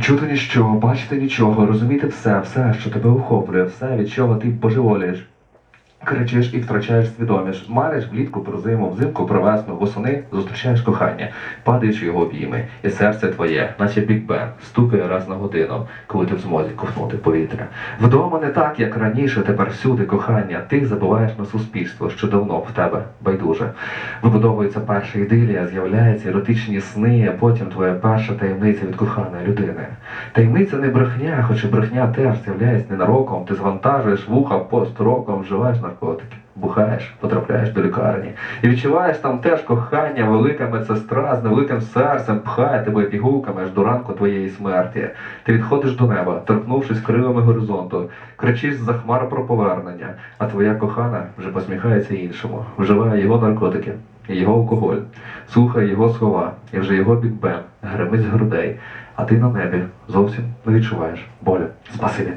Чути нічого, бачити нічого, розуміти все, все, що тебе охоплює, все, від чого ти божеволієш. Кричиш і втрачаєш свідомість. Мариш влітку про зиму, взимку про весну, восени зустрічаєш кохання, падаєш його обійми, і серце твоє, наче бік-бен, стукає раз на годину, коли ти в змозі ковтнути повітря. Вдома не так, як раніше, тепер всюди кохання. Ти забуваєш на суспільство, що давно в тебе байдуже. Вибудовується перша ідилія, з'являються еротичні сни, а потім твоя перша таємниця від коханої людини. Таємниця не брехня, хоч і брехня теж з'являється ненароком. Ти звантажуєш вуха пост-роком, вживаєш наркотики, бухаєш, потрапляєш до лікарні. І відчуваєш там теж кохання, велика медсестра з невеликим серцем пхає тебе пігулками аж до ранку твоєї смерті. Ти відходиш до неба, торкнувшись кривими горизонту, кричиш за хмар про повернення, а твоя кохана вже посміхається іншому, вживає його наркотики. Його алкоголь, слухає його слова, і вже його бікбен гримить з грудей, а ти на небі зовсім не відчуваєш болю. Спасибі.